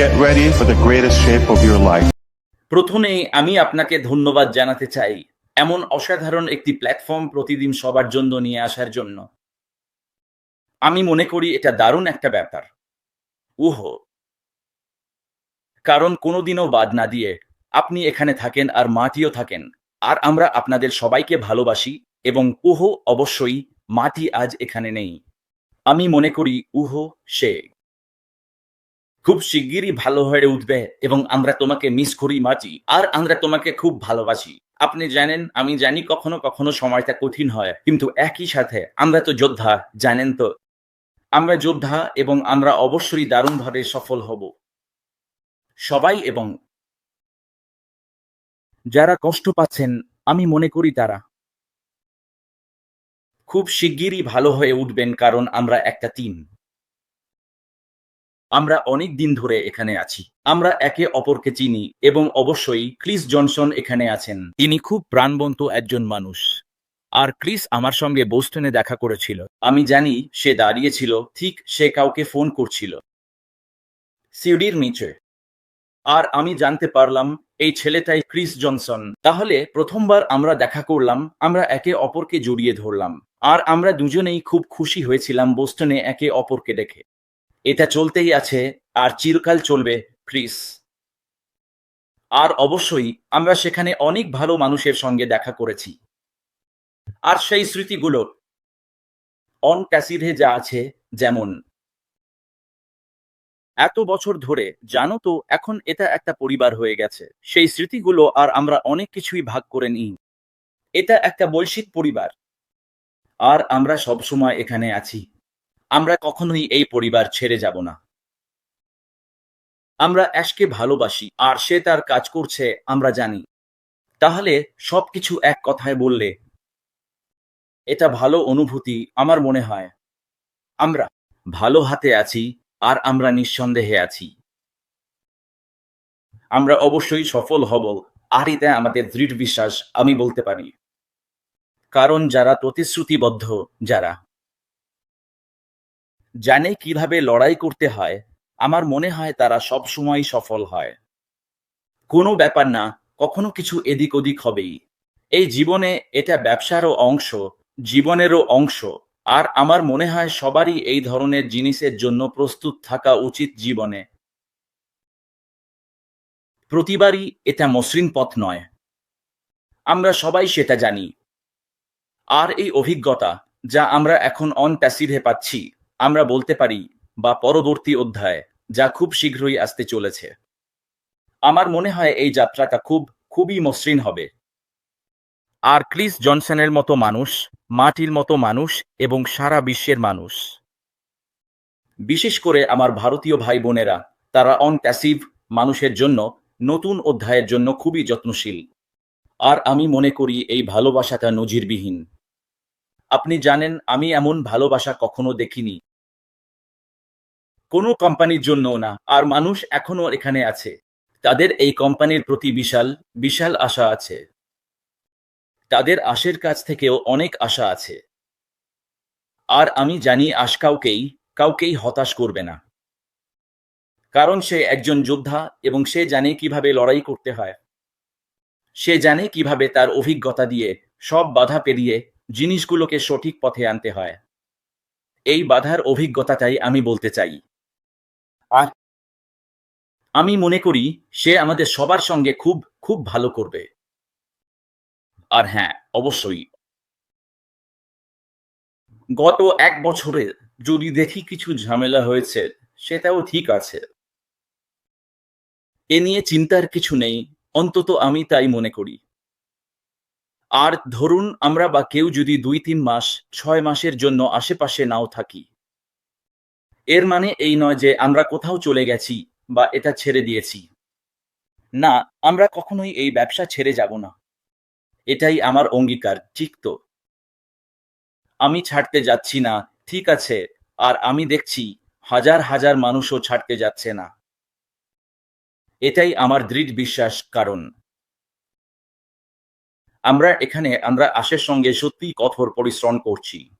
Get ready for the greatest shape of your life. প্রথমেই আমি আপনাকে ধন্যবাদ জানাতে চাই এমন অসাধারণ একটি প্ল্যাটফর্ম প্রতিদিন সবার জন্য নিয়ে আসার জন্য। আমি মনে করি এটা দারুণ একটা ব্যাপার। উহো কারণ কোনোদিনও বাদ না দিয়ে আপনি এখানে থাকেন আর মাটিও থাকেন। আর আমরা আপনাদের সবাইকে ভালোবাসি এবং উহ অবশ্যই মাটি আজ এখানে নেই। আমি মনে করি উহ সে খুব শিগগিরই ভালো হয়ে উঠবে এবং আমরা তোমাকে মিস করি মাটি আর আমরা তোমাকে খুব ভালোবাসি। আপনি জানেন, আমি জানি কখনো কখনো সময়টা কঠিন হয়, কিন্তু একই সাথে আমরা তো যোদ্ধা, জানেন তো? আমরা যোদ্ধা এবং আমরা অবশ্যই দারুণভাবে সফল হব। সবাই এবং যারা কষ্ট পাচ্ছেন, আমি মনে করি তারা। খুব শিগগিরই ভালো হয়ে উঠবেন, কারণ আমরা একটা টিম আমরা অনেক দিন ধরে এখানে আছি। আমরা একে অপরকে চিনি এবং অবশ্যই ক্রিস জনসন এখানে আছেন। তিনি খুব প্রাণবন্ত একজন মানুষ। আর ক্রিস আমার সঙ্গে বোস্টনে দেখা করেছিল। আমি জানি সে দাঁড়িয়েছিল, ঠিক সে কাউকে ফোন করছিল। সিডির নিচে। আর আমি জানতে পারলাম, এই ছেলেটাই ক্রিস জনসন। তাহলে প্রথমবার আমরা দেখা করলাম, আমরা একে অপরকে জড়িয়ে ধরলাম। আর আমরা দুজনেই খুব খুশি হয়েছিলাম বোস্টনে একে অপরকে দেখে। এটা চলতেই আছে আর চিরকাল চলবে ক্রিস আর অবশ্যই আমরা সেখানে অনেক ভালো মানুষের সঙ্গে দেখা করেছি। আর সেই স্মৃতিগুলো অন ক্যাসিডে যা আছে, যেমন। এত বছর ধরে, জানো তো, এখন এটা একটা পরিবার হয়ে গেছে। সেই স্মৃতিগুলো আর আমরা অনেক কিছুই ভাগ করে নিই। এটা একটা বৈশ্বিক পরিবার। আর আমরা সব সময় এখানে আছি। আমরা কখনোই এই পরিবার ছেড়ে যাব না। আমরা অ্যাশকে ভালোবাসি, আর সে তার কাজ করছে, আমরা জানি। তাহলে সবকিছু এক কথায় বললে, এটা ভালো অনুভূতি আমার মনে হয়। আমরা ভালো হাতে আছি, আর আমরা নিঃসন্দেহে আছি। আমরা অবশ্যই সফল হব আর এটা আমাদের দৃঢ় বিশ্বাস আমি বলতে পারি। কারণ যারা প্রতিশ্রুতিবদ্ধ, যারা জানে কীভাবে লড়াই করতে হয়, আমার মনে হয় তারা সব সময় সফল হয়। কোনো ব্যাপার না, কখনো কিছু এদিক ওদিক হবেই। এই জীবনে এটা ব্যবসারও অংশ, জীবনেরও অংশ, আর আমার মনে হয় সবারই এই ধরনের জিনিসের জন্য প্রস্তুত থাকা উচিত জীবনে। প্রতিবারই এটা মসৃণ পথ নয়। আমরা সবাই সেটা জানি। আর এই অভিজ্ঞতা, যা আমরা এখন অন প্যাসিভে পাচ্ছি আমরা বলতে পারি বা পরবর্তী অধ্যায়, যা খুব শীঘ্রই আসতে চলেছে। আমার মনে হয় এই যাত্রাটা খুব, খুবই মসৃণ হবে। আর ক্রিস জনসনের মতো মানুষ, মাটির মতো মানুষ এবং সারা বিশ্বের মানুষ। বিশেষ করে আমার ভারতীয় ভাই বোনেরা তারা অন প্যাসিভ মানুষের জন্য নতুন অধ্যায়ের জন্য খুবই যত্নশীল। আর আমি মনে করি এই ভালোবাসাটা নজিরবিহীন। আপনি জানেন, আমি এমন ভালোবাসা কখনো দেখিনি। কোনো কোম্পানির জন্য না, আর মানুষ এখনও এখানে আছে। তাদের এই কোম্পানির প্রতি বিশাল বিশাল আশা আছে। তাদের আশের কাছ থেকেও অনেক আশা আছে। আর আমি জানি আশ কাউকেই কাউকেই হতাশ করবে না। কারণ সে একজন যোদ্ধা এবং সে জানে কীভাবে লড়াই করতে হয়। সে জানে কীভাবে তার অভিজ্ঞতা দিয়ে সব বাধা পেরিয়ে জিনিসগুলোকে সঠিক পথে আনতে হয়। এই বাধার অভিজ্ঞতাটাই আমি বলতে চাই। আর আমি মনে করি সে আমাদের সবার সঙ্গে খুব খুব ভালো করবে। আর হ্যাঁ অবশ্যই। গত এক বছরে যদি দেখি কিছু ঝামেলা হয়েছে, সেটাও ঠিক আছে। এ নিয়ে চিন্তার কিছু নেই, অন্তত আমি তাই মনে করি। আর ধরুন আমরা বা কেউ যদি দুই, তিন মাস, ছয় মাসের জন্য আশেপাশে নাও থাকি। এর মানে এই নয় যে আমরা কোথাও চলে গেছি বা এটা ছেড়ে দিয়েছি। না, আমরা কখনোই এই ব্যবসা ছেড়ে যাব না। এটাই আমার অঙ্গীকার, ঠিক তো? আমি ছাড়তে যাচ্ছি না, ঠিক আছে, আর আমি দেখছি হাজার হাজার মানুষও ছাড়তে যাচ্ছে না। এটাই আমার দৃঢ় বিশ্বাস কারণ। আমরা এখানে, আমরা আশের সঙ্গে সত্যি কঠোর পরিশ্রম করছি।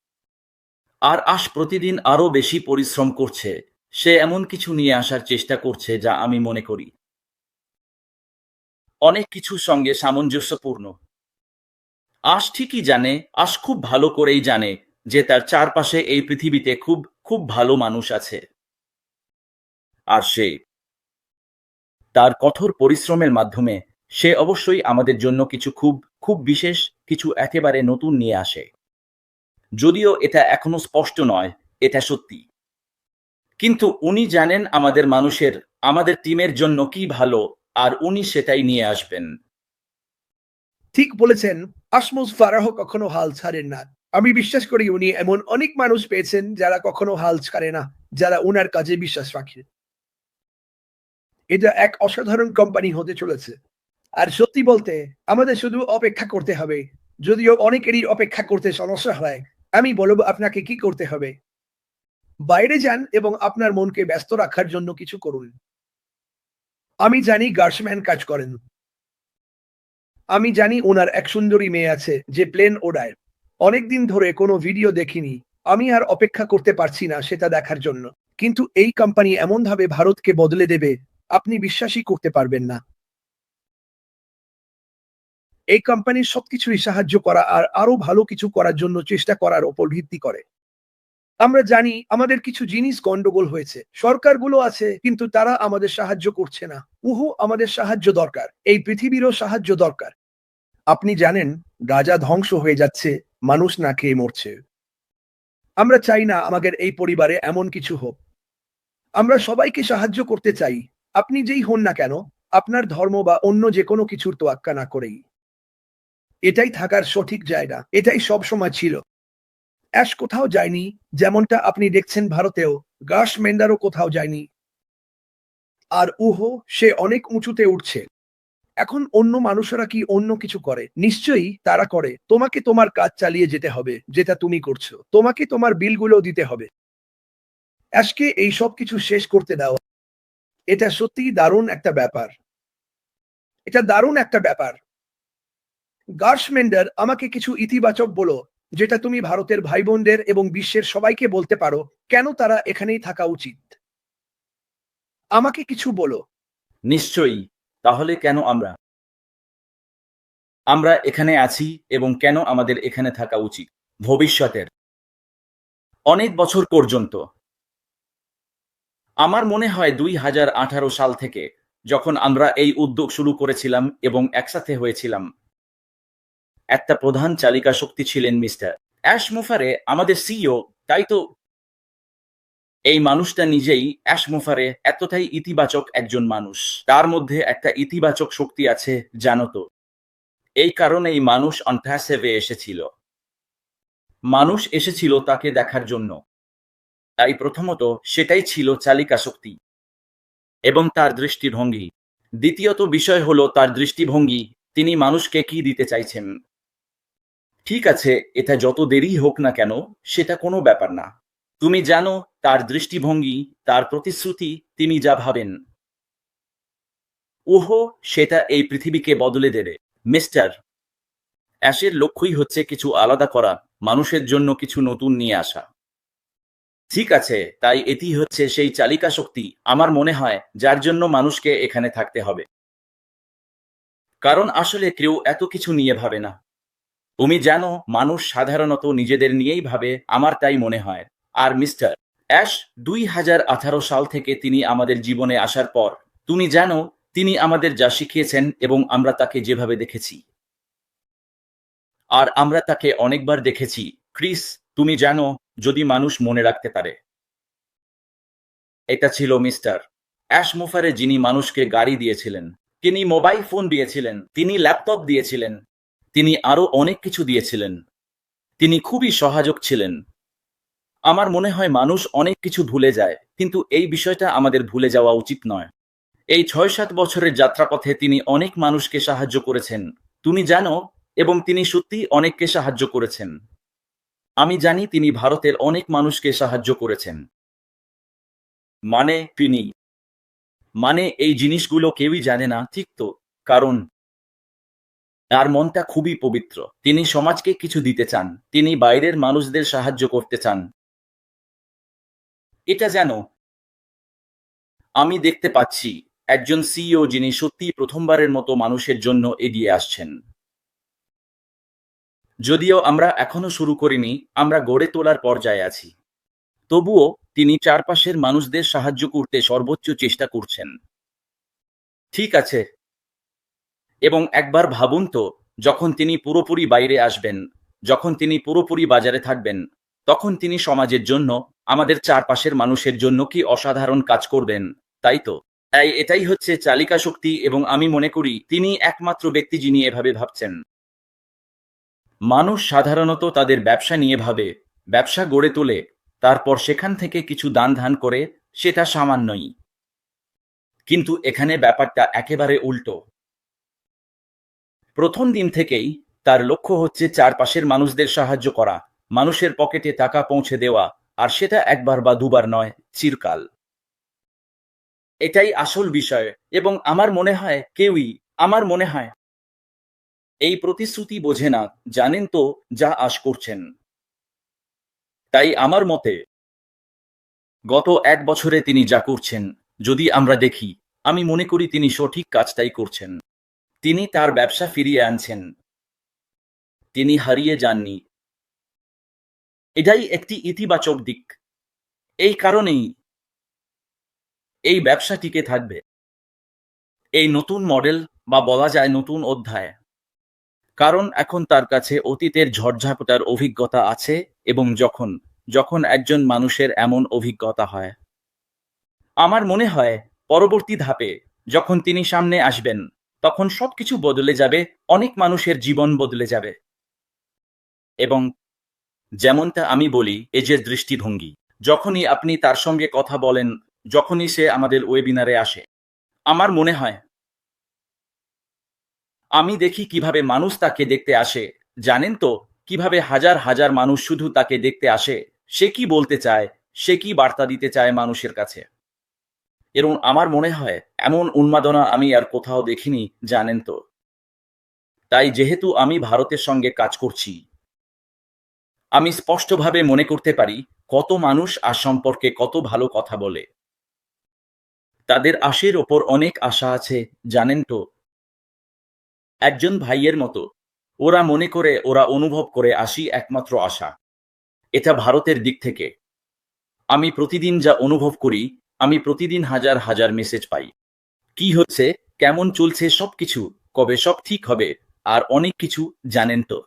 আর আশ প্রতিদিন আরও বেশি পরিশ্রম করছে। সে এমন কিছু নিয়ে আসার চেষ্টা করছে যা আমি মনে করি। অনেক কিছুর সঙ্গে সামঞ্জস্যপূর্ণ। আশ ঠিকই জানে, আশ খুব ভালো করেই জানে যে তার চারপাশে এই পৃথিবীতে খুব খুব ভালো মানুষ আছে। আর সে তার কঠোর পরিশ্রমের মাধ্যমে সে অবশ্যই আমাদের জন্য কিছু খুব খুব বিশেষ কিছু একেবারে নতুন নিয়ে আসে। যদিও এটা এখনও স্পষ্ট নয়, এটা সত্যি। কিন্তু উনি জানেন আমাদের মানুষের, আমাদের টিমের জন্য কি ভালো, আর উনি সেটাই নিয়ে আসবেন। ঠিক বলেছেন, আসমুস ফারাহ কখনো হাল ছাড়েন না। আমি বিশ্বাস করি উনি এমন অনেক মানুষ পেয়েছেন যারা কখনো হাল ছাড়ে না, যারা উনার কাজে বিশ্বাস রাখে এটা এক অসাধারণ কোম্পানি হতে চলেছে। আর সত্যি বলতে, আমাদের শুধু অপেক্ষা করতে হবে। যদিও অনেকেরই অপেক্ষা করতে সমস্যা হয়, আমি বলব আপনাকে কি করতে হবে। বাইরে যান এবং আপনার মনকে ব্যস্ত রাখার জন্য কিছু করুন। আমি জানি গার্সম্যান কাজ করেন। আমি জানি ওনার এক সুন্দরী মেয়ে আছে, যে প্লেন ওড়ায়। অনেকদিন ধরে কোনো ভিডিও দেখিনি। আমি আর অপেক্ষা করতে পারছি না সেটা দেখার জন্য। কিন্তু এই কোম্পানি এমনভাবে ভারতকে বদলে দেবে, আপনি বিশ্বাসই করতে পারবেন না। এই কোম্পানির সবকিছুই সাহায্য করা আর আরও ভালো কিছু করার জন্য চেষ্টা করার ওপর ভিত্তি করে। আমরা জানি আমাদের কিছু জিনিস গন্ডগোল হয়েছে। সরকারগুলো আছে, কিন্তু তারা আমাদের সাহায্য করছে না। উহু, আমাদের সাহায্য দরকার। এই পৃথিবীরও সাহায্য দরকার। আপনি জানেন, রাজা ধ্বংস হয়ে যাচ্ছে, মানুষ না খেয়ে মরছে। আমরা চাই না আমাদের এই পরিবারে এমন কিছু হোক। আমরা সবাইকে সাহায্য করতে চাই। আপনি যেই হন না কেন, আপনার ধর্ম বা অন্য যে কোনো কিছুর তোয়াক্কা না করেই। এটাই থাকার সঠিক জায়গা, এটাই সব সময় ছিল। অ্যাশ কোথাও যায়নি, যেমনটা আপনি দেখছেন ভারতেও, গাস মেন্ডারও কোথাও যায়নি। আর উহো, সে অনেক উঁচুতে উঠছে। এখন অন্য মানুষেরা কি অন্য কিছু করে? নিশ্চয়ই তারা করে। তোমাকে তোমার কাজ চালিয়ে যেতে হবে, যেটা তুমি করছ। তোমাকে তোমার বিলগুলো দিতে হবে। অ্যাশকে এই সব কিছু শেষ করতে দাও এটা সত্যিই দারুণ একটা ব্যাপার। এটা দারুণ একটা ব্যাপার। গার্সমেন্ডার, আমাকে কিছু ইতিবাচক বলো, যেটা তুমি ভারতের ভাই বোনদের এবং বিশ্বের সবাইকে বলতে পারো, কেন তারা এখানেই থাকা উচিত? আমাকে কিছু বলো। নিশ্চয়ই, তাহলে কেন আমরা? আমরা এখানে আছি এবং কেন আমাদের এখানে থাকা উচিত, ভবিষ্যতের। অনেক বছর পর্যন্ত। আমার মনে হয় দুই হাজার আঠারো সাল থেকে, যখন আমরা এই উদ্যোগ শুরু করেছিলাম এবং একসাথে হয়েছিলাম একটা প্রধান চালিকা শক্তি ছিলেন মিস্টার। অ্যাশ মুফারে আমাদের সিইও, তাই তো? এই মানুষটা নিজেই অ্যাশ মুফারে এতটাই ইতিবাচক একজন মানুষ। তার মধ্যে একটা ইতিবাচক শক্তি আছে, জানো তো। এই কারণেই মানুষ অন্থাসেভে এসেছিল। মানুষ এসেছিল তাকে দেখার জন্য। তাই প্রথমত সেটাই ছিল চালিকা শক্তি। এবং তার দৃষ্টিভঙ্গি। দ্বিতীয়ত বিষয় হলো তার দৃষ্টিভঙ্গি, তিনি মানুষকে কি দিতে চাইছেন? ঠিক আছে, এটা যত দেরি হোক না কেন, সেটা কোনো ব্যাপার না। তুমি জানো, তার দৃষ্টিভঙ্গি, তার প্রতিশ্রুতি, তিনি যা ভাবেন। ওহো, সেটা এই পৃথিবীকে বদলে দেবে। মিস্টার, অ্যাশের লক্ষ্যই হচ্ছে কিছু আলাদা করা, মানুষের জন্য কিছু নতুন নিয়ে আসা। ঠিক আছে, তাই এটি হচ্ছে সেই চালিকা শক্তি, আমার মনে হয়, যার জন্য মানুষকে এখানে থাকতে হবে। কারণ আসলে কেউ এত কিছু নিয়ে ভাবে না। তুমি জানো, মানুষ সাধারণত নিজেদের নিয়েই ভাবে, আমার তাই মনে হয়। আর মিস্টার, অ্যাশ, দুই হাজার আঠারো সাল থেকে তিনি আমাদের জীবনে আসার পর, তুমি জানো, তিনি আমাদের যা শিখিয়েছেন এবং আমরা তাকে যেভাবে দেখেছি। আর আমরা তাকে অনেকবার দেখেছি। ক্রিস, তুমি জানো, যদি মানুষ মনে রাখতে পারে। এটা ছিল মিস্টার। অ্যাশ মুফারে যিনি মানুষকে গাড়ি দিয়েছিলেন, তিনি মোবাইল ফোন দিয়েছিলেন, তিনি ল্যাপটপ দিয়েছিলেন তিনি আরও অনেক কিছু দিয়েছিলেন। তিনি খুবই সহায়ক ছিলেন। আমার মনে হয় মানুষ অনেক কিছু ভুলে যায়, কিন্তু এই বিষয়টা আমাদের ভুলে যাওয়া উচিত নয়। এই ছয় সাত বছরের যাত্রাপথে তিনি অনেক মানুষকে সাহায্য করেছেন। তুমি জানো, এবং তিনি সত্যি অনেককে সাহায্য করেছেন। আমি জানি তিনি ভারতের অনেক মানুষকে সাহায্য করেছেন। মানে তিনি। মানে এই জিনিসগুলো কেউই জানে না, ঠিক তো? কারণ তার মনটা খুবই পবিত্র। তিনি সমাজকে কিছু দিতে চান। তিনি বাইরের মানুষদের সাহায্য করতে চান। এটা যেন আমি দেখতে পাচ্ছি, একজন সিইও যিনি সত্যি প্রথমবারের মতো মানুষের জন্য এগিয়ে আসছেন। যদিও আমরা এখনও শুরু করিনি, আমরা গড়ে তোলার পর্যায়ে আছি। তবুও তিনি চারপাশের মানুষদের সাহায্য করতে সর্বোচ্চ চেষ্টা করছেন। ঠিক আছে এবং একবার ভাবুন তো, যখন তিনি পুরোপুরি বাইরে আসবেন, যখন তিনি পুরোপুরি বাজারে থাকবেন, তখন তিনি সমাজের জন্য, আমাদের চারপাশের মানুষের জন্য কি অসাধারণ কাজ করবেন, তাই তো? তাই এটাই হচ্ছে চালিকা শক্তি এবং আমি মনে করি তিনি একমাত্র ব্যক্তি যিনি এভাবে ভাবছেন। মানুষ সাধারণত তাদের ব্যবসা নিয়ে ভাবে, ব্যবসা গড়ে তোলে, তারপর সেখান থেকে কিছু দান ধান করে, সেটা সামান্যই। কিন্তু এখানে ব্যাপারটা একেবারে উল্টো। প্রথম দিন থেকেই তার লক্ষ্য হচ্ছে চারপাশের মানুষদের সাহায্য করা, মানুষের পকেটে টাকা পৌঁছে দেওয়া, আর সেটা একবার বা দুবার নয়, চিরকাল। এটাই আসল বিষয়, এবং আমার মনে হয় কেউই, আমার মনে হয়, এই প্রতিশ্রুতি বোঝে না, জানেন তো, যা আশ করছেন। তাই আমার মতে, গত এক বছরে তিনি যা করছেন, যদি আমরা দেখি, আমি মনে করি তিনি সঠিক কাজটাই করছেন। তিনি তার ব্যবসা ফিরিয়ে আনছেন। তিনি হারিয়ে যাননি। এটাই একটি ইতিবাচক দিক। এই কারণেই এই ব্যবসা টিকে থাকবে। এই নতুন মডেল বা বলা যায় নতুন অধ্যায়। কারণ এখন তার কাছে অতীতের ঝড়ঝাপটার অভিজ্ঞতা আছে এবং যখন যখন একজন মানুষের এমন অভিজ্ঞতা হয়। আমার মনে হয়, পরবর্তী ধাপে, যখন তিনি সামনে আসবেন তখন সবকিছু বদলে যাবে, অনেক মানুষের জীবন বদলে যাবে। এবং যেমনটা আমি বলি এজের দৃষ্টিভঙ্গি, যখনই আপনি তার সঙ্গে কথা বলেন, যখনই সে আমাদের ওয়েবিনারে আসে, আমার মনে হয়, আমি দেখি কীভাবে মানুষ তাকে দেখতে আসে। জানেন তো, কীভাবে হাজার হাজার মানুষ শুধু তাকে দেখতে আসে, সে কি বলতে চায়, সে কি বার্তা দিতে চায় মানুষের কাছে। এবং আমার মনে হয় এমন উন্মাদনা আমি আর কোথাও দেখিনি, জানেন তো। তাই যেহেতু আমি ভারতের সঙ্গে কাজ করছি, আমি স্পষ্টভাবে মনে করতে পারি কত মানুষ আর সম্পর্কে কত ভালো কথা বলে। তাদের আশের ওপর অনেক আশা আছে, জানেন তো। একজন ভাইয়ের মতো, ওরা মনে করে ওরা অনুভব করে আসি একমাত্র আশা। এটা ভারতের দিক থেকে। আমি প্রতিদিন যা অনুভব করি আমি প্রতিদিন হাজার হাজার মেসেজ পাই। কি হচ্ছে, কেমন চলছে সবকিছু, কবে সব ঠিক হবে, আর অনেক কিছু জানেন তো।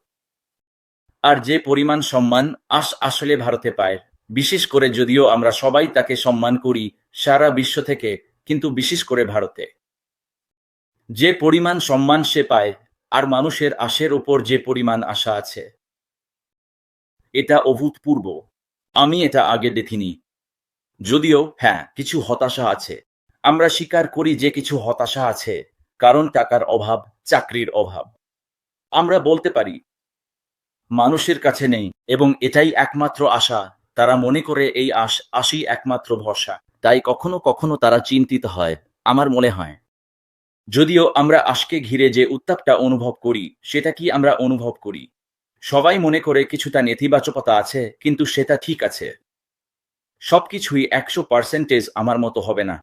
আর যে পরিমাণ সম্মান আস আসলে ভারতে পায়, বিশেষ করে যদিও আমরা সবাই তাকে সম্মান করি সারা বিশ্ব থেকে, কিন্তু বিশেষ করে ভারতে। যে পরিমাণ সম্মান সে পায়, আর মানুষের আশের ওপর যে পরিমাণ আশা আছে। এটা অভূতপূর্ব। আমি এটা আগে দেখিনি। যদিও হ্যাঁ কিছু হতাশা আছে। আমরা স্বীকার করি যে কিছু হতাশা আছে, কারণ টাকার অভাব, চাকরির অভাব। আমরা বলতে পারি, মানুষের কাছে নেই, এবং এটাই একমাত্র আশা। তারা মনে করে এই আশ আশি একমাত্র ভরসা। তাই কখনো কখনো তারা চিন্তিত হয়, আমার মনে হয়। যদিও আমরা আশকে ঘিরে যে উত্তাপটা অনুভব করি, সেটা কি আমরা অনুভব করি? সবাই মনে করে কিছুটা নেতিবাচকতা আছে, কিন্তু সেটা ঠিক আছে। সবকিছুই একশো পার্সেন্টেজ আমার মতো হবে না।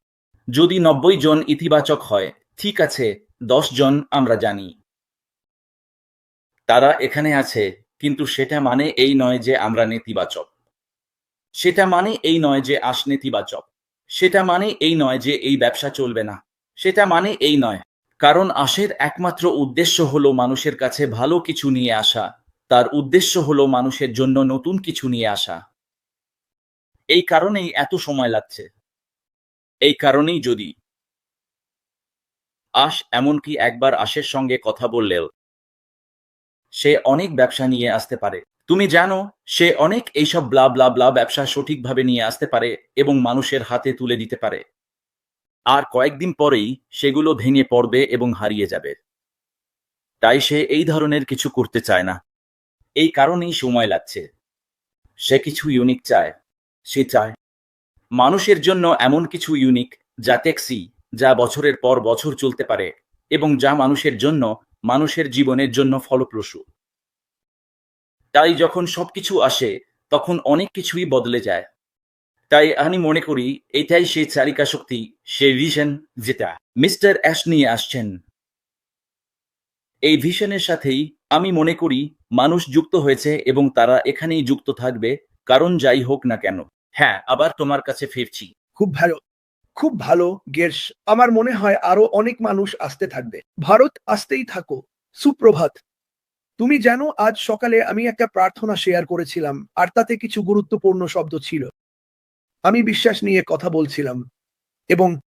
যদি নব্বই জন ইতিবাচক হয়, ঠিক আছে, দশ জন আমরা জানি। তারা এখানে আছে, কিন্তু সেটা মানে এই নয় যে আমরা নেতিবাচক। সেটা মানে এই নয় যে আস নেতিবাচক। সেটা মানে এই নয় যে এই ব্যবসা চলবে না। সেটা মানে এই নয়। কারণ আশের একমাত্র উদ্দেশ্য হলো মানুষের কাছে ভালো কিছু নিয়ে আসা। তার উদ্দেশ্য হলো মানুষের জন্য নতুন কিছু নিয়ে আসা। এই কারণেই এত সময় লাগছে। এই কারণেই যদি আশ এমনকি একবার আশের সঙ্গে কথা বললেও সে অনেক ব্যবসা নিয়ে আসতে পারে। তুমি জানো, সে অনেক এইসব ব্লা ব্লা ব্লা ব্যবসা সঠিকভাবে নিয়ে আসতে পারে এবং মানুষের হাতে তুলে দিতে পারে। আর কয়েকদিন পরেই সেগুলো ভেঙে পড়বে এবং হারিয়ে যাবে। তাই সে এই ধরনের কিছু করতে চায় না। এই কারণেই সময় লাগছে। সে কিছু ইউনিক চায়। সে চায়। মানুষের জন্য এমন কিছু ইউনিক যা ট্যাক্সি যা বছরের পর বছর চলতে পারে এবং যা মানুষের জন্য, মানুষের জীবনের জন্য ফলপ্রসূ। তাই যখন সবকিছু আসে, তখন অনেক কিছুই বদলে যায়। তাই আমি মনে করি, এটাই সেই চালিকা শক্তি, সেই ভিশন যেটা মিস্টার অ্যাশ নিয়ে আসছেন। এই ভিশনের সাথেই আমি মনে করি, মানুষ যুক্ত হয়েছে এবং তারা এখানেই যুক্ত থাকবে, কারণ যাই হোক না কেন। হ্যাঁ আবার তোমার কাছে ফিরছি। খুব ভালো খুব ভালো, গের্স। আমার মনে হয় আরও অনেক মানুষ আসতে থাকবে। ভারত, আসতেই থাকো। সুপ্রভাত। তুমি জানো, আজ সকালে আমি একটা প্রার্থনা শেয়ার করেছিলাম, আর তাতে কিছু গুরুত্বপূর্ণ শব্দ ছিল। আমি বিশ্বাস নিয়ে কথা বলছিলাম, এবং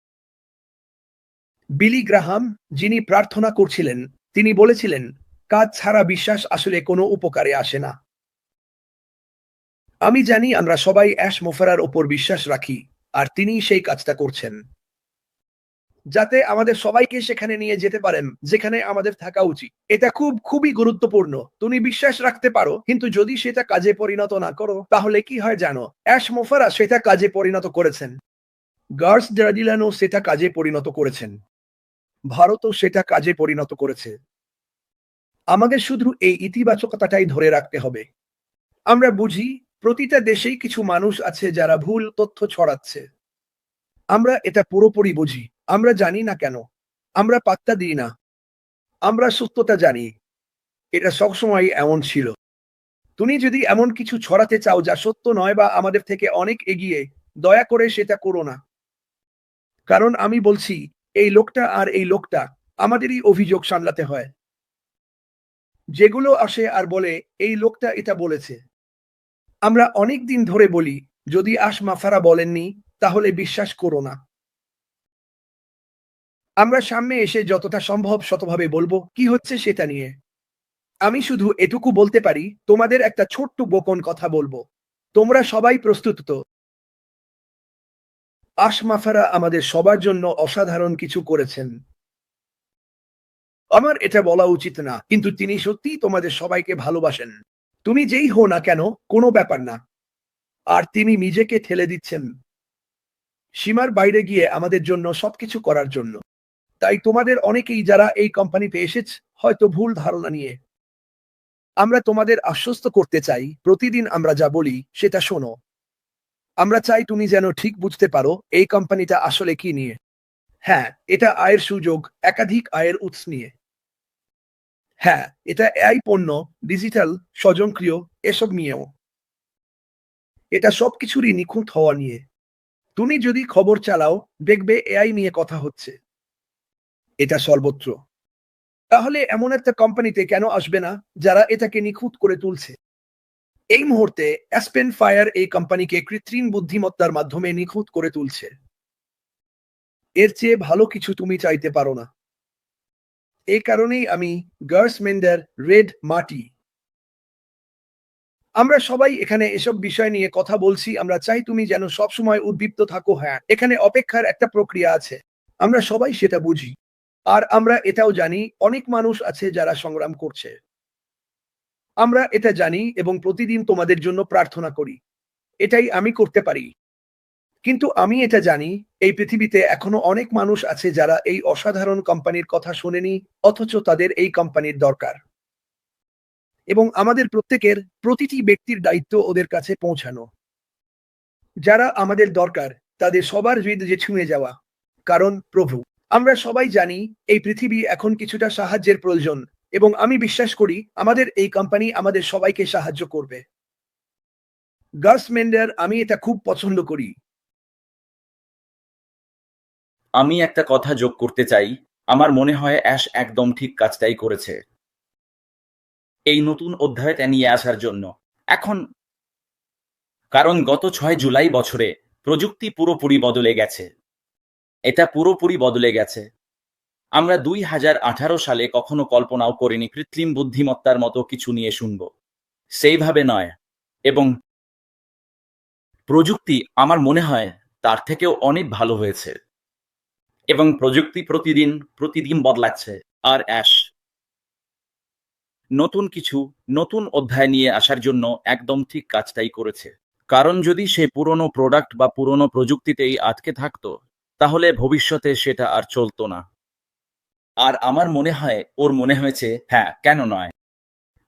বিলি গ্রাহাম, যিনি প্রার্থনা করছিলেন, তিনি বলেছিলেন, কাজ ছাড়া বিশ্বাস আসলে কোনো উপকারে আসে না। আমি জানি আমরা সবাই অ্যাশ মোফারার ওপর বিশ্বাস রাখি, আর তিনি সেই কাজটা করছেন। যাতে আমাদের সবাইকে সেখানে নিয়ে যেতে পারেন, যেখানে আমাদের থাকা উচিত। এটা খুব, খুবই গুরুত্বপূর্ণ। তুমি বিশ্বাস রাখতে পারো, কিন্তু যদি সেটা কাজে পরিণত না করো, তাহলে কি হয় জানো? অ্যাশ মোফারা সেটা কাজে পরিণত করেছেন। গার্স ড্রাডিলানো সেটা কাজে পরিণত করেছেন। ভারতও সেটা কাজে পরিণত করেছে। আমাদের শুধু এই ইতিবাচকতাটাই ধরে রাখতে হবে। আমরা বুঝি প্রতিটা দেশেই কিছু মানুষ আছে যারা ভুল তথ্য ছড়াচ্ছে। আমরা এটা পুরোপুরি বুঝি। আমরা জানি না কেন। আমরা পাত্তা দিই না। আমরা সত্যতা জানি। এটা সবসময় এমন ছিল। তুমি যদি এমন কিছু ছড়াতে চাও যা সত্য নয় বা আমাদের থেকে অনেক এগিয়ে, দয়া করে সেটা করো না। কারণ আমি বলছি, এই লোকটা আর এই লোকটা আমাদেরই অভিযোগ সামলাতে হয়। যেগুলো আসে আর বলে, এই লোকটা এটা বলেছে। আমরা অনেক দিন ধরে বলি, যদি আশ মাফারা বলেননি, তাহলে বিশ্বাস করো না। আমরা সামনে এসে যতটা সম্ভব শতভাবে বলব, কি হচ্ছে সেটা নিয়ে। আমি শুধু এটুকু বলতে পারি, তোমাদের একটা ছোট্ট গোপন কথা বলব। তোমরা সবাই প্রস্তুত তো? আশ মাফারা আমাদের সবার জন্য অসাধারণ কিছু করেছেন। আমার এটা বলা উচিত না, কিন্তু তিনি সত্যিই তোমাদের সবাইকে ভালোবাসেন। তুমি যেই হো না কেন, কোনো ব্যাপার না। আর তিনি নিজেকে ঠেলে দিচ্ছেন। সীমার বাইরে গিয়ে আমাদের জন্য সবকিছু করার জন্য। তাই তোমাদের অনেকেই যারা এই কোম্পানিতে এসেছ, হয়তো ভুল ধারণা নিয়ে। আমরা তোমাদের আশ্বস্ত করতে চাই, প্রতিদিন আমরা যা বলি, সেটা শোনো। আমরা চাই তুমি যেন ঠিক বুঝতে পারো, এই কোম্পানিটা আসলে কি নিয়ে। হ্যাঁ এটা আয়ের সুযোগ, একাধিক আয়ের উৎস নিয়ে। হ্যাঁ এটা এআই পণ্য ডিজিটাল স্বজনক্রিয় এসব নিয়েও। এটা সবকিছুরই নিখুঁত হওয়া নিয়ে। তুমি যদি খবর চালাও, দেখবে এআই নিয়ে কথা হচ্ছে। এটা সর্বত্র। তাহলে এমন একটা কোম্পানিতে কেন আসবে না, যারা এটাকে নিখুঁত করে তুলছে? এই মুহূর্তে অ্যাসপেন ফায়ার এই কোম্পানিকে কৃত্রিম বুদ্ধিমত্তার মাধ্যমে নিখুঁত করে তুলছে। এর চেয়ে ভালো কিছু তুমি চাইতে পারো না। এই কারণেই আমি গার্স মেন্ডার রেড মাটি। আমরা সবাই এখানে এসব বিষয় নিয়ে কথা বলছি, আমরা চাই তুমি যেন সবসময় উদ্দীপ্ত থাকো। হ্যাঁ এখানে অপেক্ষার একটা প্রক্রিয়া আছে, আমরা সবাই সেটা বুঝি। আর আমরা এটাও জানি, অনেক মানুষ আছে যারা সংগ্রাম করছে। আমরা এটা জানি এবং প্রতিদিন তোমাদের জন্য প্রার্থনা করি। এটাই আমি করতে পারি। কিন্তু আমি এটা জানি, এই পৃথিবীতে এখনও অনেক মানুষ আছে যারা এই অসাধারণ কোম্পানির কথা শোনেনি, অথচ তাদের এই কোম্পানির দরকার। এবং আমাদের প্রত্যেকের প্রতিটি ব্যক্তির দায়িত্ব ওদের কাছে পৌঁছানো। যারা আমাদের দরকার, তাদের সবার হৃদয়ে ছুঁয়ে যাওয়া। কারণ, প্রভু, আমরা সবাই জানি এই পৃথিবী এখন কিছুটা সাহায্যের প্রয়োজন, এবং আমি বিশ্বাস করি আমাদের এই কোম্পানি আমাদের সবাইকে সাহায্য করবে। গার্স মেন্ডার আমি এটা খুব পছন্দ করি। আমি একটা কথা যোগ করতে চাই। আমার মনে হয় অ্যাশ একদম ঠিক কাজটাই করেছে। এই নতুন অধ্যায়টা নিয়ে আসার জন্য। এখন, কারণ গত ছয় জুলাই বছরে প্রযুক্তি পুরোপুরি বদলে গেছে। এটা পুরোপুরি বদলে গেছে। আমরা দুই হাজার আঠারো সালে কখনো কল্পনাও করিনি কৃত্রিম বুদ্ধিমত্তার মতো কিছু নিয়ে শুনব। সেইভাবে নয়। এবং প্রযুক্তি আমার মনে হয় তার থেকেও অনেক ভালো হয়েছে। এবং প্রযুক্তি প্রতিদিন প্রতিদিন বদলাচ্ছে। আর অ্যাশ, নতুন কিছু, নতুন অধ্যায় নিয়ে আসার জন্য একদম ঠিক কাজটাই করেছে। কারণ যদি সে পুরনো প্রোডাক্ট বা পুরনো প্রযুক্তিতেই আটকে থাকতো, তাহলে ভবিষ্যতে সেটা আর চলতো না। আর আমার মনে হয়, ওর মনে হয়েছে হ্যাঁ কেন নয়?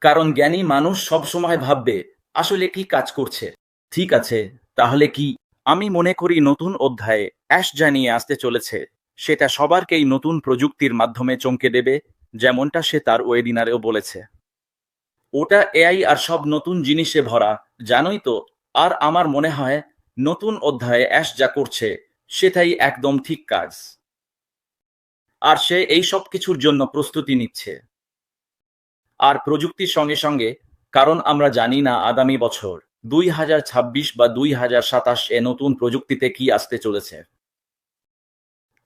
কারণ জ্ঞানী মানুষ সব সময় ভাববে, আসলে কি কাজ করছে? ঠিক আছে, তাহলে কি? আমি মনে করি নতুন অধ্যায়ে অ্যাশ জানিয়ে আসতে চলেছে। সেটা সবারকেই নতুন প্রযুক্তির মাধ্যমে চমকে দেবে, যেমনটা সে তার ওয়েদিনারেও বলেছে। ওটা এআই আর সব নতুন জিনিসে ভরা, জানোই তো? আর আমার মনে হয়, নতুন অধ্যায়ে অ্যাশ যা করছে, সেটাই একদম ঠিক কাজ। আর সে এই সব কিছুর জন্য প্রস্তুতি নিচ্ছে। আর প্রযুক্তির সঙ্গে সঙ্গে, কারণ আমরা জানি না আগামী বছর, দুই হাজার ছাব্বিশ বা দুই হাজার সাতাশ এ নতুন প্রযুক্তিতে কি আসতে চলেছে।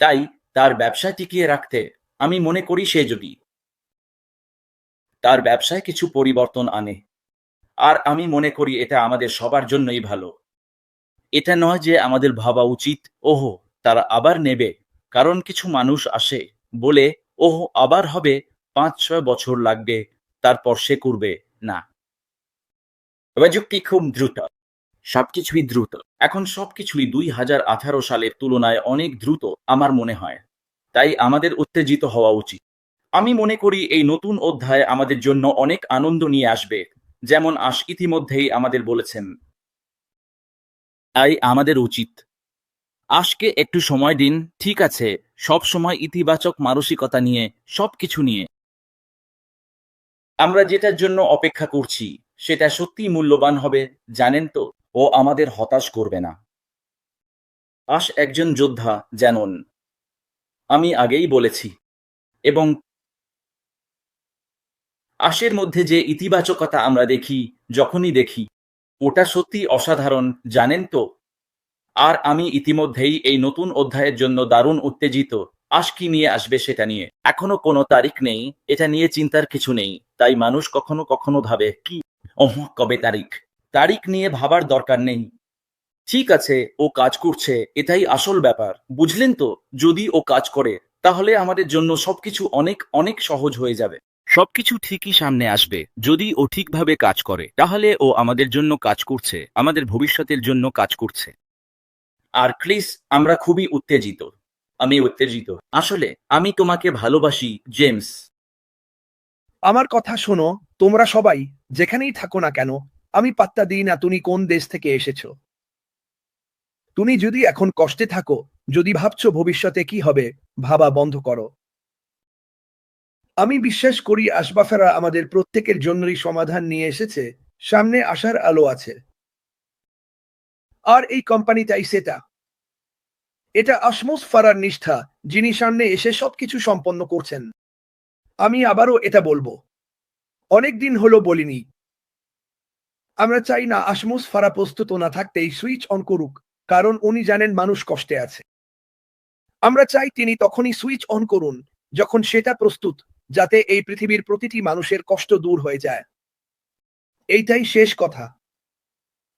তাই তার ব্যবসা টিকিয়ে রাখতে আমি মনে করি সে যদি। তার ব্যবসায় কিছু পরিবর্তন আনে। আর আমি মনে করি এটা আমাদের সবার জন্যই ভালো। এটা নয় যে আমাদের ভাবা উচিত, ওহো, তারা আবার নেবে, কারণ কিছু মানুষ আসে, বলে, ওহো, আবার হবে পাঁচ ছয় বছর লাগবে, তারপর সে করবে, না। প্রযুক্তি খুব দ্রুত। সবকিছুই দ্রুত। এখন সবকিছুই দুই হাজার আঠারো সালের তুলনায় অনেক দ্রুত, আমার মনে হয়। তাই আমাদের উত্তেজিত হওয়া উচিত। আমি মনে করি এই নতুন অধ্যায় আমাদের জন্য অনেক আনন্দ নিয়ে আসবে, যেমন আশ ইতিমধ্যেই আমাদের বলেছেন। তাই আমাদের উচিত। আশকে একটু সময় দিন, ঠিক আছে, সব সময় ইতিবাচক মানসিকতা নিয়ে, সবকিছু নিয়ে। আমরা যেটার জন্য অপেক্ষা করছি, সেটা সত্যিই মূল্যবান হবে, জানেন তো? ও আমাদের হতাশ করবে না। আশ একজন যোদ্ধা জানুন আমি আগেই বলেছি। এবং আশের মধ্যে যে ইতিবাচকতা আমরা দেখি, যখনই দেখি, ওটা সত্যি অসাধারণ, জানেন তো? আর আমি ইতিমধ্যেই এই নতুন অধ্যায়ের জন্য দারুণ উত্তেজিত, আশ কি নিয়ে আসবে সেটা নিয়ে। এখনও কোনো তারিখ নেই, এটা নিয়ে চিন্তার কিছু নেই, তাই মানুষ কখনো কখনো ভাবে, কি? ওহ কবে তারিখ? তারিখ নিয়ে ভাবার দরকার নেই। ঠিক আছে, ও কাজ করছে, এটাই আসল ব্যাপার। বুঝলেন তো? যদি ও কাজ করে, তাহলে আমাদের জন্য সবকিছু অনেক অনেক সহজ হয়ে যাবে। সবকিছু ঠিকই সামনে আসবে। যদি ও ঠিকভাবে কাজ করে, তাহলে ও আমাদের জন্য কাজ করছে, আমাদের ভবিষ্যতের জন্য কাজ করছে। আর ক্রিস, আমরা খুবই উত্তেজিত। আমি উত্তেজিত। আসলে, আমি তোমাকে ভালোবাসি, জেমস। আমার কথা শোনো, তোমরা সবাই, যেখানেই থাকো না কেন আমি পাত্তা দিই না, তুমি কোন দেশ থেকে এসেছ? তুমি যদি এখন কষ্টে থাকো, যদি ভাবছ ভবিষ্যতে কি হবে, ভাবা বন্ধ করো। আমি বিশ্বাস করি আশবাফেরা আমাদের প্রত্যেকের জন্যই সমাধান নিয়ে এসেছে, সামনে আসার আলো আছে। আর এই কোম্পানিটাই সেটা। এটা আসমোস ফারার নিষ্ঠা, যিনি সামনে এসে সবকিছু সম্পন্ন করছেন। আমি আবারও এটা বলব। অনেক দিন হলো বলিনি আমরা চাই না আসমুস ফারা প্রস্তুত না থাকতেই সুইচ অন করুক, কারণ উনি জানেন মানুষ কষ্টে আছে। আমরা চাই তিনি তখনই সুইচ অন করুন, যখন সেটা প্রস্তুত, যাতে এই পৃথিবীর প্রতিটি মানুষের কষ্ট দূর হয়ে যায়। এইটাই শেষ কথা।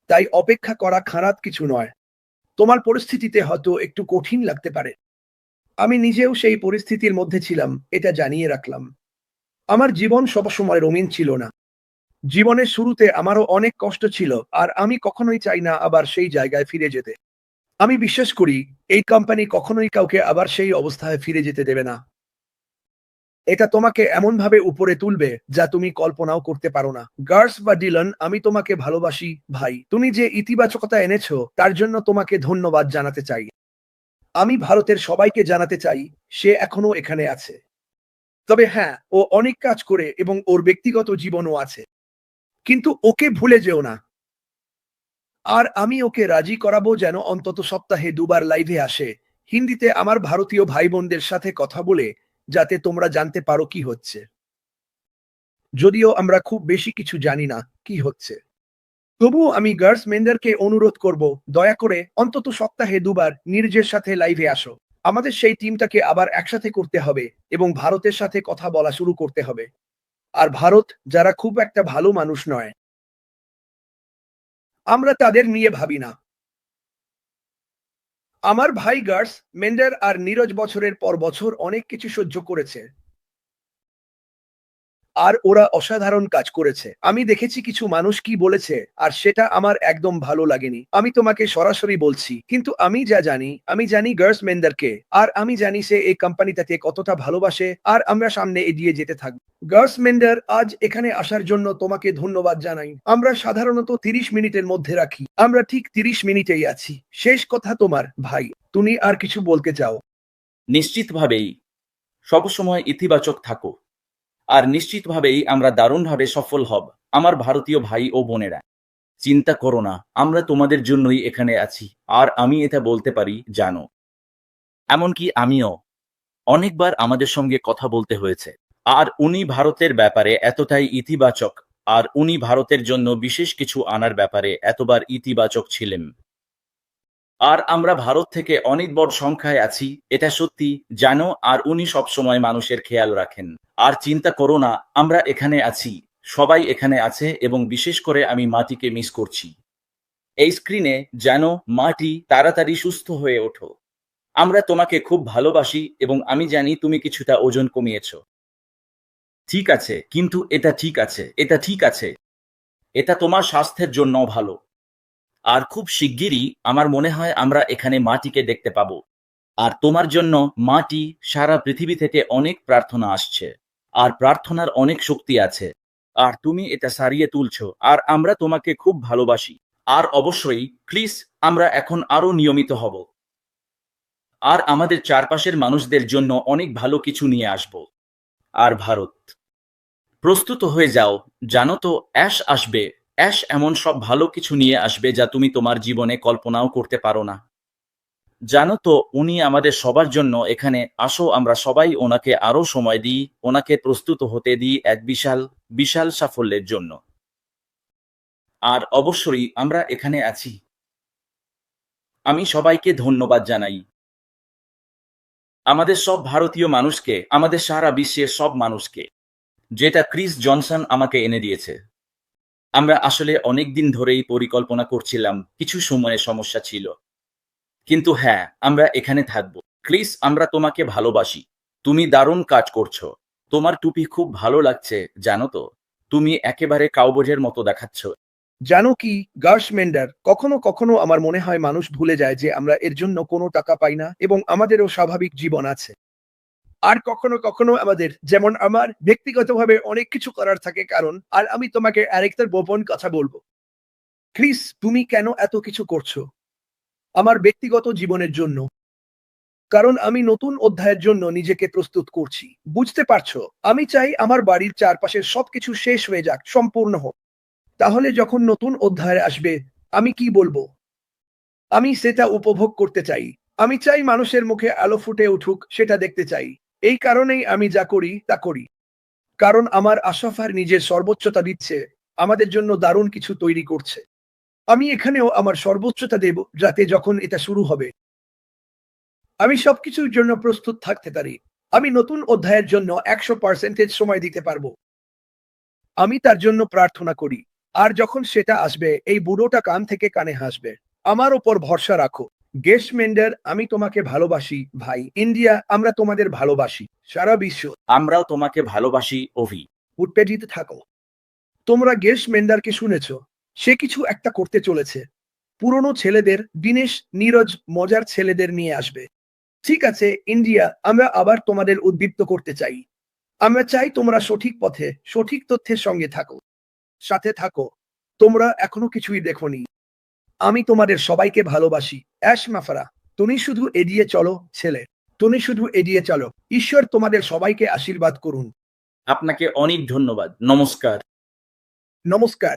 তাই অপেক্ষা করা খারাপ কিছু নয়। তোমার পরিস্থিতিতে হয়তো একটু কঠিন লাগতে পারে। আমি নিজেও সেই পরিস্থিতির মধ্যে ছিলাম, এটা জানিয়ে রাখলাম। আমার জীবন সবসময় রঙিন ছিল না। জীবনের শুরুতে আমারও অনেক কষ্ট ছিল, আর আমি কখনোই চাই না আবার সেই জায়গায় ফিরে যেতে। আমি বিশ্বাস করি, এই কোম্পানি কখনোই কাউকে আবার সেই অবস্থায় ফিরে যেতে দেবে না। এটা তোমাকে এমন ভাবে উপরে তুলবে, যা তুমি কল্পনাও করতে পারো না। গার্লস বা ডিলন, আমি তোমাকে ভালোবাসি, ভাই। তুমি যে ইতিবাচকতা এনেছো, তার জন্য তোমাকে ধন্যবাদ জানাতে চাই। আমি ভারতের সবাইকে জানাতে চাই, সে এখনও এখানে আছে। তবে হ্যাঁ ও অনেক কাজ করে এবং ওর ব্যক্তিগত জীবনও আছে। কিন্তু ওকে ভুলে যেও না। আর আমি ওকে রাজি করাবো যেন অন্তত সপ্তাহে দুবার লাইভে আসে। হিন্দিতে আমার ভারতীয় ভাই বোনদের সাথে কথা বলে যাতে তোমরা জানতে পারো কি হচ্ছে। যদিও আমরা খুব বেশি কিছু জানি না কি হচ্ছে। তবুও আমি গার্লস মেন্ডারকে অনুরোধ করব, দয়া করে অন্তত সপ্তাহে দুবার নির্জের সাথে লাইভে আসো। আমাদের সেই টিমটাকে আবার একসাথে করতে হবে এবং ভারতের সাথে কথা বলা শুরু করতে হবে। আর ভারত যারা খুব একটা ভালো মানুষ নয়। আমরা তাদের নিয়ে ভাবি না। আমার ভাই গার্স, মেন্ডার আর নীরজ বছরের পর বছর অনেক কিছু সহ্য করেছে। আর ওরা অসাধারণ কাজ করেছে। আমি দেখেছি কিছু মানুষ কি বলেছে, আর সেটা আমার একদম ভালো লাগেনি। আমি তোমাকে সরাসরি বলছি, কিন্তু আমি যা জানি, আমি জানি গার্স মেন্ডারকে আর আমি জানি সে এই কোম্পানিটাতে কতটা ভালোবাসে, আর আমরা সামনে এগিয়ে যেতে থাকব। গার্স মেন্ডার আজ এখানে আসার জন্য তোমাকে ধন্যবাদ জানাই। আমরা সাধারণত তিরিশ মিনিটের মধ্যে রাখি। আমরা ঠিক তিরিশ মিনিটেই আছি। শেষ কথা তোমার, ভাই। তুমি আর কিছু বলতে চাও? নিশ্চিতভাবেই। সবসময় ইতিবাচক থাকো। আর নিশ্চিতভাবেই আমরা দারুণভাবে সফল হব, আমার ভারতীয় ভাই ও বোনেরা। চিন্তা করো না, আমরা তোমাদের জন্যই এখানে আছি, আর আমি এটা বলতে পারি, জানো। এমনকি আমিও। অনেকবার আমাদের সঙ্গে কথা বলতে হয়েছে, আর উনি ভারতের ব্যাপারে এতটাই ইতিবাচক, আর উনি ভারতের জন্য বিশেষ কিছু আনার ব্যাপারে এতবার ইতিবাচক ছিলেন। আর আমরা ভারত থেকে অনেক বড় সংখ্যায় আছি, এটা সত্যি, জানো, আর উনি সবসময় মানুষের খেয়াল রাখেন। আর চিন্তা করো না, আমরা এখানে আছি, সবাই এখানে আছে এবং বিশেষ করে আমি মাটিকে মিস করছি। এই স্ক্রিনে যেন মাটি, তাড়াতাড়ি সুস্থ হয়ে ওঠো। আমরা তোমাকে খুব ভালোবাসি এবং আমি জানি তুমি কিছুটা ওজন কমিয়েছ। ঠিক আছে, কিন্তু এটা ঠিক আছে, এটা ঠিক আছে। এটা তোমার স্বাস্থ্যের জন্য ভালো। আর খুব শিগগিরই আমার মনে হয় আমরা এখানে মাটিকে দেখতে পাবো। আর তোমার জন্য মাটি সারা পৃথিবী থেকে অনেক প্রার্থনা আসছে। আর প্রার্থনার অনেক শক্তি আছে। আর তুমি এটা সারিয়ে তুলছো। আর আমরা তোমাকে খুব ভালোবাসি। আর অবশ্যই প্লিজ আমরা এখন আরও নিয়মিত হব। আর আমাদের চারপাশের মানুষদের জন্য অনেক ভালো কিছু নিয়ে আসব। আর ভারত, প্রস্তুত হয়ে যাও। জানো তো, অ্যাশ আসবে। অ্যাশ এমন সব ভালো কিছু নিয়ে আসবে যা তুমি তোমার জীবনে কল্পনাও করতে পারো না। জানো তো, উনি আমাদের সবার জন্য এখানে, আসো আমরা সবাই ওনাকে আরও সময় দিই, ওনাকে প্রস্তুত হতে দিই এক বিশাল বিশাল সাফল্যের জন্য। আর অবশ্যই আমরা এখানে আছি। আমি সবাইকে ধন্যবাদ জানাই। আমাদের সব ভারতীয় মানুষকে, আমাদের সারা বিশ্বের সব মানুষকে, যেটা ক্রিস জনসন আমাকে এনে দিয়েছে। আমরা আসলে অনেক দিন ধরেই পরিকল্পনা করছিলাম, কিছু সময়ে সমস্যা ছিল। কিন্তু হ্যাঁ আমরা এখানে থাকব। ক্রিস, আমরা তোমাকে ভালোবাসি। তুমি দারুণ কাজ করছ। তোমার টুপি খুব ভালো লাগছে, জানো তো? তুমি একেবারে কাউবজের মতো দেখাচ্ছ। জানো কি গার্স মেন্ডার কখনো কখনো আমার মনে হয় মানুষ ভুলে যায় যে আমরা এর জন্য কোনো টাকা পাই না এবং আমাদেরও স্বাভাবিক জীবন আছে। আর কখনো কখনো আমাদের, যেমন আমার ব্যক্তিগতভাবে অনেক কিছু করার থাকে কারণ, আর আমি তোমাকে আরেকটার গোপন কথা বলব। ক্রিস, তুমি কেন এত কিছু করছ? আমার ব্যক্তিগত জীবনের জন্য। কারণ আমি নতুন অধ্যায়ের জন্য নিজেকে প্রস্তুত করছি। বুঝতে পারছ? আমি চাই আমার বাড়ির চারপাশের সবকিছু শেষ হয়ে যাক, সম্পূর্ণ হোক। তাহলে যখন নতুন অধ্যায় আসবে, আমি কি বলব? আমি সেটা উপভোগ করতে চাই। আমি চাই মানুষের মুখে আলো ফুটে উঠুক, সেটা দেখতে চাই। এই কারণেই আমি যা করি, তা করি। কারণ আমার আশাফার নিজের সর্বোচ্চতা দিচ্ছে, আমাদের জন্য দারুণ কিছু তৈরি করছে। আমি এখানেও আমার সর্বোচ্চতা দেব যাতে যখন এটা শুরু হবে। আমি সবকিছুর জন্য প্রস্তুত থাকতে পারি। আমি নতুন অধ্যায়ের জন্য একশো পার্সেন্টেজ সময় দিতে পারব। আমি তার জন্য প্রার্থনা করি, আর যখন সেটা আসবে, এই বুড়োটা কান থেকে কানে হাসবে। আমার ওপর ভরসা রাখো। গেস মেন্ডার আমি তোমাকে ভালোবাসি ভাই। ইন্ডিয়া আমরা তোমাদের ভালোবাসি। সারা বিশ্ব। আমরাও তোমাকে ভালোবাসি অভি। উৎপেজিত থাকো। তোমরা গেস মেন্ডারকে শুনেছ। সে কিছু একটা করতে চলেছে। পুরনো ছেলেদের দিনেশ নীরজ মজার ছেলেদের নিয়ে আসবে। ঠিক আছে ইন্ডিয়া আমরা আবার তোমাদের উদ্দীপ্ত করতে চাই। আমরা চাই তোমরা সঠিক পথে সঠিক তথ্যের সঙ্গে থাকো। সাথে থাকো। তোমরা এখনও কিছুই দেখোনি। আমি তোমাদের সবাইকে ভালোবাসি। অ্যাশ মাফারা তুমি শুধু এড়িয়ে চলো ছেলে। তুমি শুধু এগিয়ে চলো। ঈশ্বর তোমাদের সবাইকে আশীর্বাদ করুন। আপনাকে অনেক ধন্যবাদ। নমস্কার। নমস্কার।